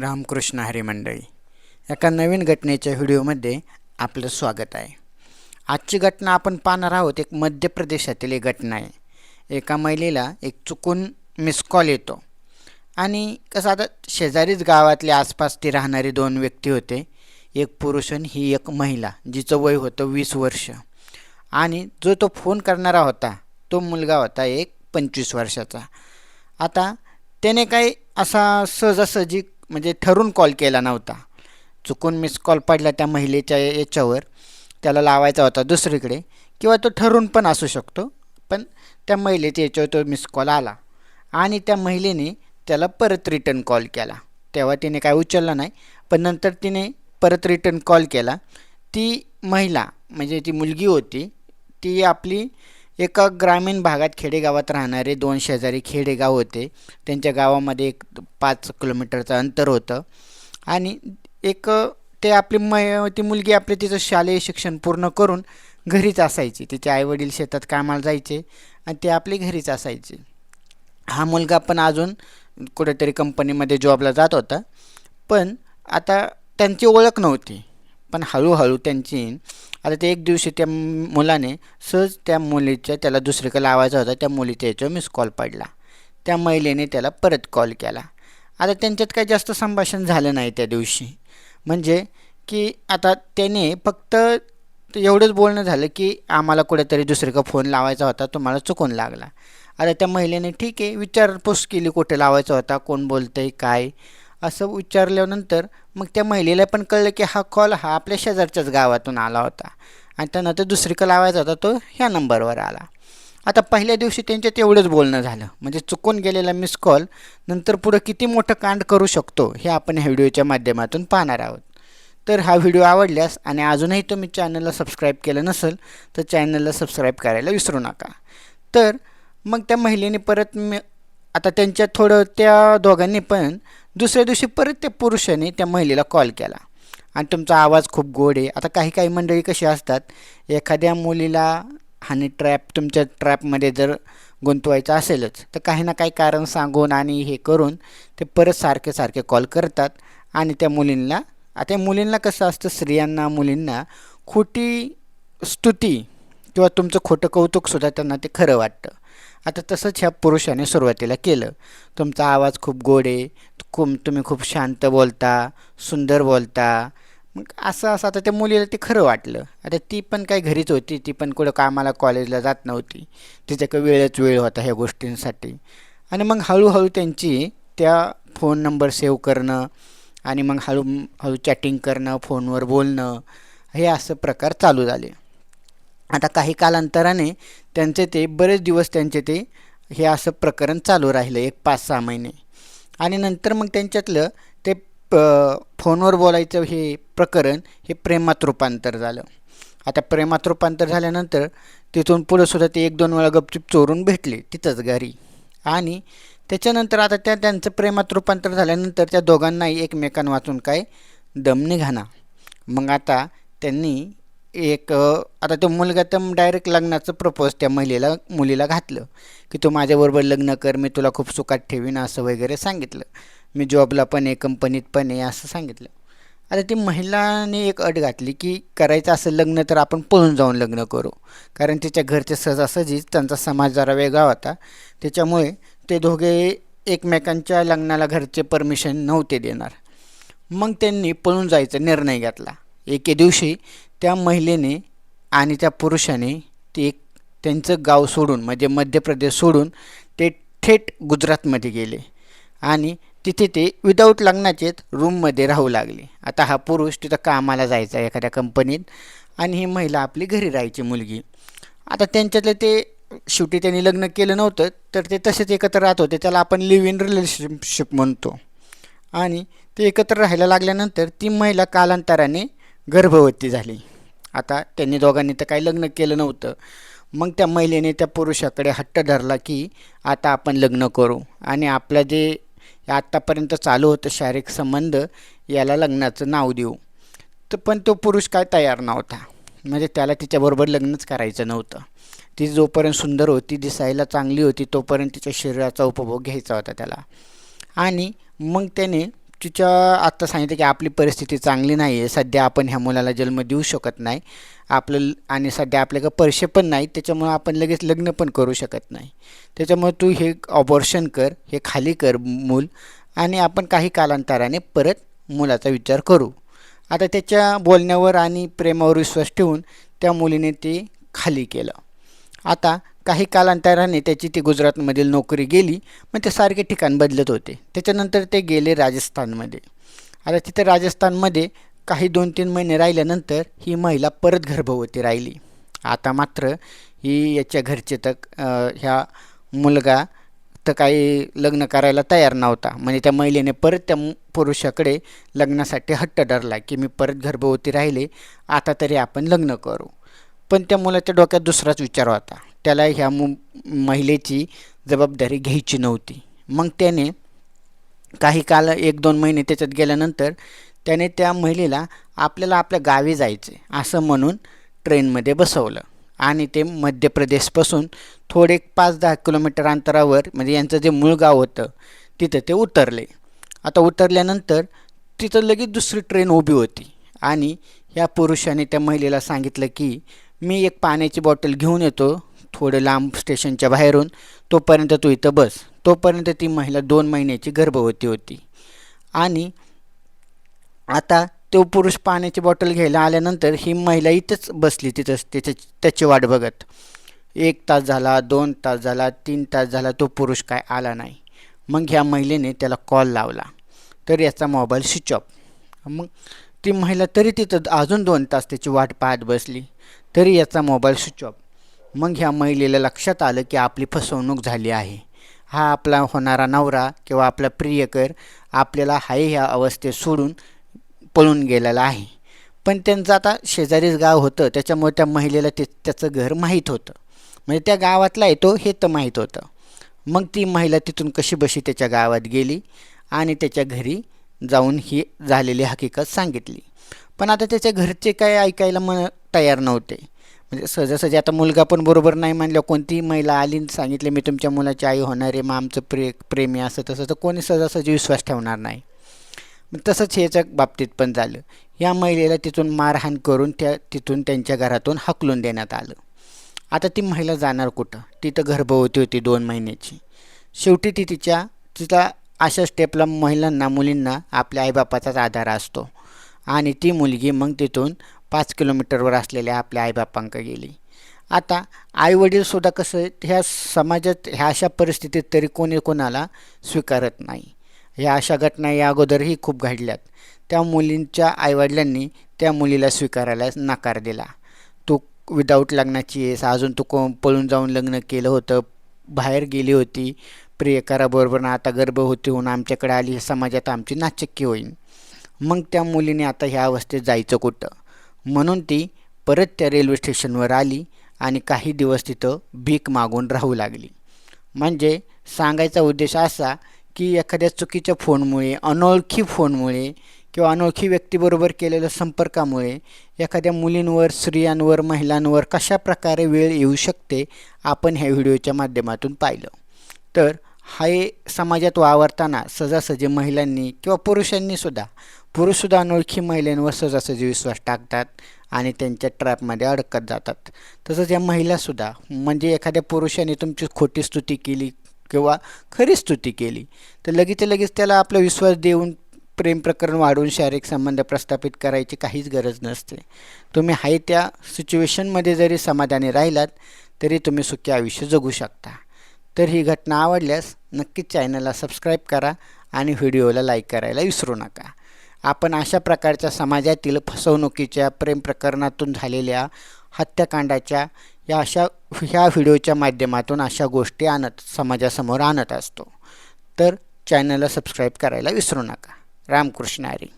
रामकृष्ण हरी मंडळी एका नवीन घटनेच्या व्हिडिओमध्ये आपलं स्वागत आहे. आजची घटना आपण पाहणार आहोत एक मध्य प्रदेशातील एक घटना आहे. एका महिलेला एक चुकून मिस कॉल येतो. आणि कसं आता शेजारीच गावातले आसपास ती राहणारी दोन व्यक्ती होते एक पुरुष आणि ही एक महिला जिचं वय होतं वीस वर्ष. आणि जो तो फोन करणारा होता तो मुलगा होता एक पंचवीस वर्षाचा. आता त्याने काही असा सहजासहजी म्हणजे ठरून कॉल केला नव्हता. चुकून मिस कॉल पडला त्या महिलेच्या याच्यावर. त्याला लावायचा होता दुसरीकडे. किंवा तो ठरून पण असू शकतो. पण त्या महिलेच्या याच्यावर तो मिस कॉल आला. आणि त्या महिलेने त्याला परत रिटर्न कॉल केला. तेव्हा तिने काय उचलला नाही. पण नंतर तिने परत रिटर्न कॉल केला. ती महिला म्हणजे ती मुलगी होती ती आपली एका ग्रामीण भागात खेडेगावात राहणारे दोन शेजारी खेडेगाव होते. त्यांच्या गावामध्ये एक पाच किलोमीटरचं अंतर होतं. आणि एक ते आपली मै ती मुलगी आपले तिचं शालेय शिक्षण पूर्ण करून घरीच असायची. तिचे आईवडील शेतात कामाला जायचे आणि ते आपली घरीच असायचे. हा मुलगा पण अजून कुठेतरी कंपनीमध्ये जॉबला जात होता. पण आता त्यांची ओळख नव्हती. पण हळूहळू त्यांची आता ते एक दिवशी त्या मुलाने सहज त्या मुलीच्या त्याला दुसरीकडे लावायचा होता त्या मुलीच्या याच्यावर मिस कॉल पडला. त्या महिलेने त्याला परत कॉल केला. आता त्यांच्यात काही जास्त संभाषण झालं नाही त्या दिवशी. म्हणजे की आता त्याने फक्त एवढंच बोलणं झालं की आम्हाला कुठेतरी दुसरीकडे फोन लावायचा होता तुम्हाला चुकून लागला. आता त्या महिलेने ठीक आहे विचारपूस केली कुठे लावायचा होता कोण बोलतं आहे काय? असं विचारल्यानंतर मग त्या महिलेला पण कळलं की हा कॉल हा आपल्या शेजारच्याच गावातून आला होता. आणि त्यानंतर दुसरीकडे लावायचा होता तो ह्या नंबरवर आला. आता पहिल्या दिवशी त्यांच्यात एवढंच बोलणं झालं. म्हणजे चुकून गेलेला मिस कॉल नंतर पुढं किती मोठं कांड करू शकतो हे आपण ह्या व्हिडिओच्या माध्यमातून पाहणार आहोत. तर हा व्हिडिओ आवडल्यास आणि अजूनही तुम्ही चॅनलला सबस्क्राईब केलं नसेल तर चॅनलला सबस्क्राईब करायला विसरू नका. तर मग त्या महिलेने परत मी आता त्यांच्या थोडं त्या दोघांनी पण दुसऱ्या दिवशी परत त्या पुरुषाने त्या महिलेला कॉल केला. आणि तुमचा आवाज खूप गोड आहे. आता काही काही मंडळी कशी असतात? एखाद्या मुलीला हानी ट्रॅप तुमच्या ट्रॅपमध्ये जर गुंतवायचं असेलच तर काही ना काही कारण सांगून आणि हे करून ते परत सारखे सारखे कॉल करतात. आणि त्या मुलींना आता मुलींना कसं असतं? स्त्रियांना मुलींना खोटी स्तुती किंवा तुमचं खोटं कौतुकसुद्धा त्यांना ते खरं वाटतं. आता तसंच ह्या पुरुषाने सुरुवातीला केलं. तुमचा आवाज खूप गोड आहे. खूप तुम्ही खूप शांत बोलता सुंदर बोलता. मग असं असं आता त्या मुलीला ते खरं वाटलं. आता ती पण काही घरीच होती. ती पण कुठं कामाला कॉलेजला जात नव्हती. तिच्याकडे वेळच वेळ होता ह्या गोष्टींसाठी. आणि मग हळूहळू त्यांची त्या फोन नंबर सेव्ह करणं आणि मग हळू हळू चॅटिंग करणं फोनवर बोलणं हे असं प्रकार चालू झाले. आता काही कालांतराने त्यांचे ते बरेच दिवस त्यांचे ते हे असं प्रकरण चालू राहिलं एक पाच सहा महिने. आणि नंतर मग त्यांच्यातलं ते प फोनवर बोलायचं हे प्रकरण हे प्रेमात रूपांतर झालं. आता प्रेमात रूपांतर झाल्यानंतर तिथून पुढं सुद्धा ते एक दोन वेळा गपचूप चोरून भेटले तिथंच घरी. आणि त्याच्यानंतर आता त्या त्यांचं प्रेमात रूपांतर झाल्यानंतर त्या दोघांनाही एकमेकांवाचून काय दम निघाना. मग आता त्यांनी एक आता तो मुलगा तर डायरेक्ट लग्नाचं प्रपोज त्या महिलेला मुलीला घातलं की तू माझ्याबरोबर लग्न कर मी तुला खूप सुखात ठेवीन असं वगैरे सांगितलं. मी जॉबला पण आहे कंपनीत पण आहे असं सांगितलं. आता ती महिलाने एक अट घातली की करायचं असं लग्न तर आपण पळून जाऊन लग्न करू. कारण तिच्या घरचे सहजासहजीच त्यांचा समाज जरा वेगळा होता. त्याच्यामुळे ते दोघे एकमेकांच्या लग्नाला घरचे परमिशन नव्हते देणार. मग त्यांनी पळून जायचा निर्णय घेतला. एके दिवशी त्या महिलेने आणि त्या पुरुषाने ते एक त्यांचं गाव सोडून म्हणजे मध्य प्रदेश सोडून ते थेट गुजरातमध्ये गेले. आणि तिथे ते विदाऊट लग्नाचेच रूममध्ये राहू लागले. आता हा पुरुष तिथं कामाला जायचा एखाद्या कंपनीत आणि ही महिला आपली घरी राहायची मुलगी. आता त्यांच्यातलं ते शेवटी त्यांनी लग्न केलं नव्हतं तर ते तसेच एकत्र राहत होते. त्याला आपण लिव्ह इन रिलेशनशिप म्हणतो. आणि ते एकत्र राहायला लागल्यानंतर ती महिला कालांतराने गर्भवती झाली. आता त्यांनी दोघांनी तर काही लग्न केलं नव्हतं. मग त्या महिलेने त्या पुरुषाकडे हट्ट धरला की आता आपण लग्न करू. आणि आपलं जे आत्तापर्यंत चालू होतं शारीरिक संबंध याला लग्नाचं नाव देऊ. तर पण तो पुरुष काय तयार नव्हता. म्हणजे त्याला तिच्याबरोबर लग्नच करायचं नव्हतं. ती जोपर्यंत सुंदर होती दिसायला चांगली होती तोपर्यंत तिच्या शरीराचा उपभोग घ्यायचा होता त्याला. आणि मग त्याने तिच्या आत्ता सांगितलं की आपली परिस्थिती चांगली नाही आहे. सध्या आपण ह्या मुलाला जन्म देऊ शकत नाही. आपलं आणि सध्या आपल्याकडे पैसे पण नाही त्याच्यामुळं आपण लगेच लग्न पण करू शकत नाही. त्याच्यामुळे तू हे ऑबॉर्शन कर हे खाली कर मूल आणि आपण काही कालांतराने परत मुलाचा विचार करू. आता त्याच्या बोलण्यावर आणि प्रेमावर विश्वास ठेवून त्या मुलीने ते खाली केलं. आता काही कालांतराने त्याची ती गुजरातमधील नोकरी गेली मग ते सारखे ठिकाण बदलत होते. त्याच्यानंतर ते गेले राजस्थानमध्ये. आता तिथे राजस्थानमध्ये काही दोन तीन महिने राहिल्यानंतर ही महिला परत गर्भवती राहिली. आता मात्र ही याच्या घरचे तर ह्या मुलगा तर काही लग्न करायला तयार नव्हता. म्हणजे त्या महिलेने परत त्या पुरुषाकडे लग्नासाठी हट्ट धरला की मी परत गर्भवती राहिले आता तरी आपण लग्न करू. पण त्या मुलाच्या डोक्यात दुसराच विचार होता. त्याला ह्या मु महिलेची जबाबदारी घ्यायची नव्हती. मग त्याने काही काल एक दोन महिने त्याच्यात गेल्यानंतर त्याने त्या महिलेला आपल्याला आपल्या गावी जायचे असं म्हणून ट्रेनमध्ये बसवलं. आणि ते मध्य प्रदेशपासून थोडे पाच दहा किलोमीटर अंतरावर म्हणजे यांचं जे मूळ गाव होतं तिथं ते उतरले. आता उतरल्यानंतर तिथं लगेच दुसरी ट्रेन उभी होती. आणि ह्या पुरुषाने त्या महिलेला सांगितलं की मी एक पाण्याची बॉटल घेऊन येतो थोडं लांब स्टेशनच्या बाहेरून तोपर्यंत तू इथं बस. तोपर्यंत ती महिला दोन महिन्याची गर्भवती होती. आणि आता तो पुरुष पाण्याची बॉटल घ्यायला आल्यानंतर ही महिला इथंच बसली तिथंच त्याच्या त्याची वाट बघत. एक तास झाला दोन तास झाला तीन तास झाला तो पुरुष काय आला नाही. मग ह्या महिलेने त्याला कॉल लावला. तर याचा मोबाईल स्विच ऑफ. मग ती महिला तरी तिथं अजून दोन तास त्याची वाट पाहत बसली. तरी याचा मोबाईल स्विच ऑफ. मग ह्या महिलेला लक्षात आलं की आपली फसवणूक झाली आहे. हा आपला होणारा नवरा किंवा आपला प्रियकर आपल्याला हाय ह्या अवस्थेत सोडून पळून गेलेला आहे. पण त्यांचं आता शेजारीच गाव होतं त्याच्यामुळे त्या महिलेला ते त्याचं घर माहीत होतं. म्हणजे त्या गावातला आहे तो हे तर माहीत होतं. मग ती महिला तिथून कशी बशी त्याच्या गावात गेली आणि त्याच्या घरी जाऊन ही झालेली हकीकत सांगितली. पण आता त्याच्या घरचे काय ऐकायला मन तयार नव्हते. म्हणजे सहजासहजी आता मुलगा पण बरोबर नाही म्हणलं कोणतीही महिला आली सांगितले मी तुमच्या मुलाची आई होणार आहे मग आमचं प्रे प्रेमी असं तसं तर कोणी सहजासहजी विश्वास ठेवणार नाही. तसंच ह्याच्या बाबतीत पण झालं. या महिलेला तिथून मारहाण करून त्या तिथून त्यांच्या घरातून हकलून देण्यात आलं. आता ती महिला जाणार कुठं? तिथं गर्भवती होती दोन महिन्याची. शेवटी ती तिच्या तिचा अशा स्टेपला महिलांना मुलींना आपल्या आईबापाचाच आधार असतो. आणि ती मुलगी मग तिथून पाच किलोमीटरवर असलेल्या आपल्या आईबापांकडे गेली. आता आईवडीलसुद्धा कसं ह्या समाजात ह्या अशा परिस्थितीत तरी कोणी कोणाला स्वीकारत नाही. ह्या अशा घटना या अगोदरही खूप घडल्यात. त्या मुलींच्या आईवडिलांनी त्या मुलीला स्वीकारायला नकार दिला. तू विदाऊट लग्नाची आहेस अजून तू को पळून जाऊन लग्न केलं होतं बाहेर गेली होती प्रियकाराबरोबर आता गर्भवती होऊन आमच्याकडे आली समाजात आमची नाचक्की होईल मग त्या मुलीने आता ह्या अवस्थेत जायचं कुठं? म्हणून ती परत त्या रेल्वे स्टेशनवर आली आणि काही दिवस तिथं भीक मागून राहू लागली. म्हणजे सांगायचा उद्देश असा की एखाद्या चुकीच्या फोनमुळे अनोळखी फोनमुळे किंवा अनोळखी व्यक्तीबरोबर केलेल्या संपर्कामुळे एखाद्या मुलींवर स्त्रियांवर महिलांवर कशा प्रकारे वेळ येऊ शकते आपण ह्या व्हिडिओच्या माध्यमातून पाहिलं. तर हे समाजात वावरताना सहजासहजी महिलांनी किंवा पुरुषांनीसुद्धा पुरुषसुद्धा अनोळखी महिलांवर सहजासहजी विश्वास टाकतात आणि त्यांच्या ट्रॅपमध्ये अडकत जातात. तसंच या महिलासुद्धा म्हणजे एखाद्या पुरुषाने तुमची खोटी स्तुती केली किंवा खरी स्तुती केली तर लगेच लगेच त्याला आपला विश्वास देऊन प्रेम प्रकरण वाढवून शारीरिक संबंध प्रस्थापित करायची काहीच गरज नसते. तुम्ही हाय त्या सिच्युएशनमध्ये जरी समाधानी राहिलात तरी तुम्ही सुखी आयुष्य जगू शकता. तर ही घटना आवडल्यास नक्कीच चॅनलला सबस्क्राईब करा आणि व्हिडिओला लाईक करायला विसरू नका. आपण अशा प्रकारच्या समाजातील फसवणुकीच्या प्रेम प्रकरणातून झालेल्या हत्याकांडाच्या या अशा ह्या व्हिडिओच्या माध्यमातून अशा गोष्टी आणत समाजासमोर आणत असतो. तर चॅनलला सबस्क्राईब करायला विसरू नका. रामकृष्ण हरी.